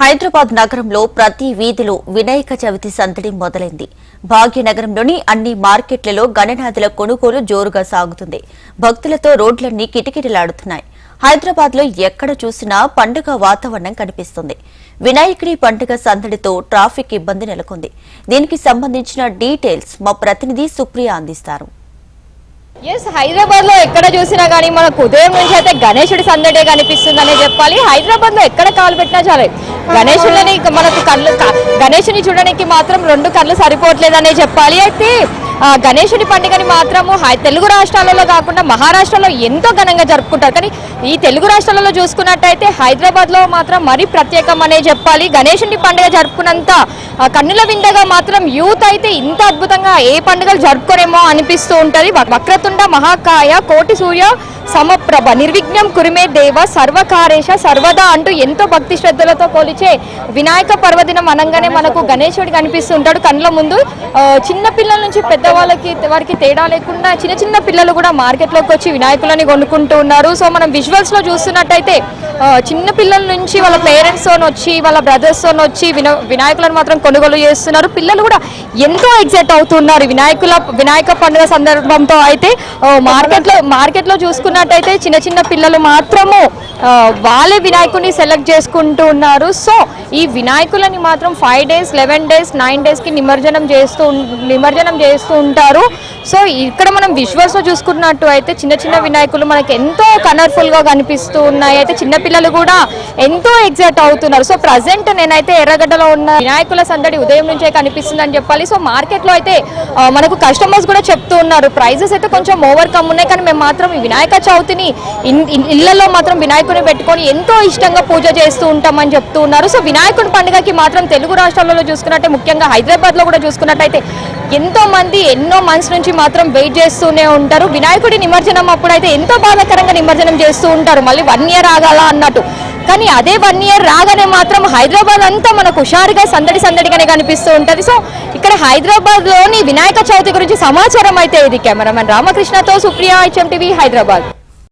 హైదరాబాద్ నగరంలో ప్రతి వీధిలో వినాయక చవితి సందడి మొదలైంది. భాగ్యనగరంలోని అన్ని మార్కెట్లలో గణనాథుల కొనుగోలు జోరుగా సాగుతుంది. భక్తులతో రోడ్లన్నీ కిటకిటలాడుతున్నాయి. హైదరాబాద్లో ఎక్కడ చూసినా పండుగ వాతావరణం కనిపిస్తుంది. వినాయకుడి పండుగ సందడితో ట్రాఫిక్ ఇబ్బంది నెలకొంది. దీనికి సంబంధించిన డీటెయిల్స్ మా ప్రతినిధి సుప్రియ అందిస్తారు. ఎస్ హైదరాబాద్లో ఎక్కడ చూసినా కానీ మనకు ఉదయం నుంచి అయితే గణేశుడి సందడే కనిపిస్తుందనే చెప్పాలి. హైదరాబాద్లో ఎక్కడ కాలు పెట్టినా చాలే. గణేశుడిని మనకు కళ్ళు గణేశుని చూడడానికి మాత్రం రెండు కళ్ళు సరిపోవట్లేదనే చెప్పాలి. అయితే ఆ, గణేశుని పండుగని మాత్రము హై- తెలుగు రాష్ట్రాలలో కాకుండా మహారాష్ట్రలో ఎంతో ఘనంగా జరుపుకుంటారు. కానీ ఈ తెలుగు రాష్ట్రాలలో చూసుకున్నట్టయితే హైదరాబాద్లో మాత్రం మరీ ప్రత్యేకం అనే చెప్పాలి. గణేశుని పండుగ జరుపుకున్నంత కన్నుల విందగా మాత్రం యూత్ అయితే ఇంత అద్భుతంగా ఏ పండుగలు జరుపుకోరేమో అనిపిస్తూ ఉంటుంది. వక్రతుండ మహాకాయ కోటి సూర్య సమప్రభ. నిర్విఘ్నం కురిమే దేవ సర్వకారేశ సర్వదా అంటూ ఎంతో భక్తి శ్రద్ధలతో పోలిచే వినాయక పర్వదినం అనగానే మనకు గణేశుడు కనిపిస్తుంటాడు కళ్ళ ముందు. చిన్న పిల్లల నుంచి పెద్దవాళ్ళకి వారికి తేడా లేకుండా చిన్న చిన్న పిల్లలు కూడా మార్కెట్లోకి వచ్చి వినాయకులని కొనుక్కుంటూ ఉన్నారు. సో మనం విజువల్స్లో చూస్తున్నట్టయితే చిన్న పిల్లల నుంచి వాళ్ళ పేరెంట్స్తో వచ్చి వాళ్ళ బ్రదర్స్తో వచ్చి వినాయకులను మాత్రం కొనుగోలు చేస్తున్నారు. పిల్లలు కూడా ఎంతో ఎగ్జైట్ అవుతున్నారు. వినాయకుల వినాయక పండుగ సందర్భంతో అయితే మార్కెట్లో మార్కెట్లో చూసుకున్న చూసుకున్నట్టయితే చిన్న చిన్న పిల్లలు మాత్రము వాళ్ళే వినాయకుడిని సెలెక్ట్ చేసుకుంటూ ఉన్నారు. సో ఈ వినాయకులని మాత్రం five days eleven days nine డేస్కి నిమజ్జనం చేస్తూ నిమజ్జనం చేస్తూ ఉంటారు. సో ఇక్కడ మనం విశ్వాసం చూసుకున్నట్టు అయితే చిన్న చిన్న వినాయకులు మనకి ఎంతో కలర్ఫుల్గా కనిపిస్తూ ఉన్నాయి. అయితే చిన్నపిల్లలు కూడా ఎంతో ఎగ్జైట్ అవుతున్నారు. సో ప్రజెంట్ నేనైతే ఎర్రగడ్డలో ఉన్న వినాయకుల సందడి ఉదయం నుంచే కనిపిస్తుందని చెప్పాలి. సో మార్కెట్లో అయితే మనకు కస్టమర్స్ కూడా చెప్తూ ఉన్నారు. ప్రైజెస్ అయితే కొంచెం ఓవర్ కమ్ ఉన్నాయి. కానీ మేము మాత్రం ఈ వినాయక చవితిని ఇన్- ఇళ్ళలో మాత్రం వినాయకుని పెట్టుకొని ఎంతో ఇష్టంగా పూజ చేస్తూ ఉంటామని చెప్తూ ఉన్నారు. సో వినాయకుడి పండుగకి మాత్రం తెలుగు రాష్ట్రాలలో చూసుకున్నట్టే ముఖ్యంగా హైదరాబాద్లో కూడా చూసుకున్నట్టయితే ఎంతోమంది ఎన్నో మంత్స్ నుంచి మాత్రం వెయిట్ చేస్తూనే ఉంటారు. వినాయకుడి నిమజ్జనం అప్పుడైతే ఎంతో బాధాకరంగా నిమజ్జనం చేస్తూ ఉంటారు. మళ్ళీ వన్ ఇయర్ ఆగాల అన్నట్టు. కానీ అదే వన్ ఇయర్ రాగానే మాత్రం హైదరాబాద్ అంతా మనకు హుషారుగా సందడి సందడిగానే కనిపిస్తూ ఉంటుంది. సో ఇక్కడ హైదరాబాద్లోని వినాయక చవితి గురించి సమాచారం అయితే ఇది. కెమెరామెన్ రామకృష్ణతో సుప్రియా హెచ్ఎం టీవీ హైదరాబాద్.